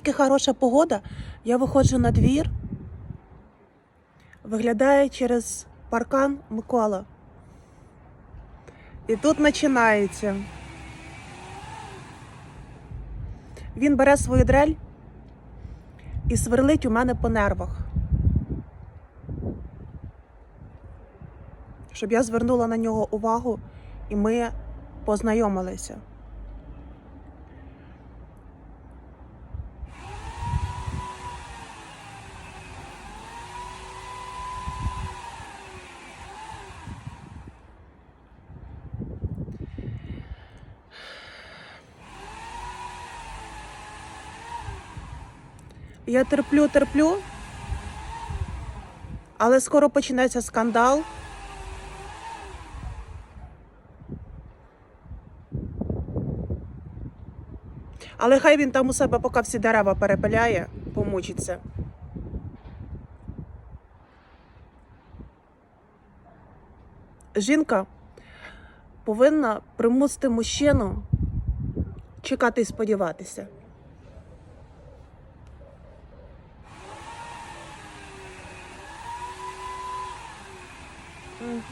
тільки хороша погода, я виходжу на двір, виглядає через паркан Микола. І тут починається. Він бере свою дрель і сверлить у мене по нервах. Щоб я звернула на нього увагу і ми познайомилися. Я терплю, терплю, але скоро почнеться скандал. Але хай він там у себе поки всі дерева перепиляє, помучиться. Жінка повинна примусити мужчину чекати і сподіватися. 嗯。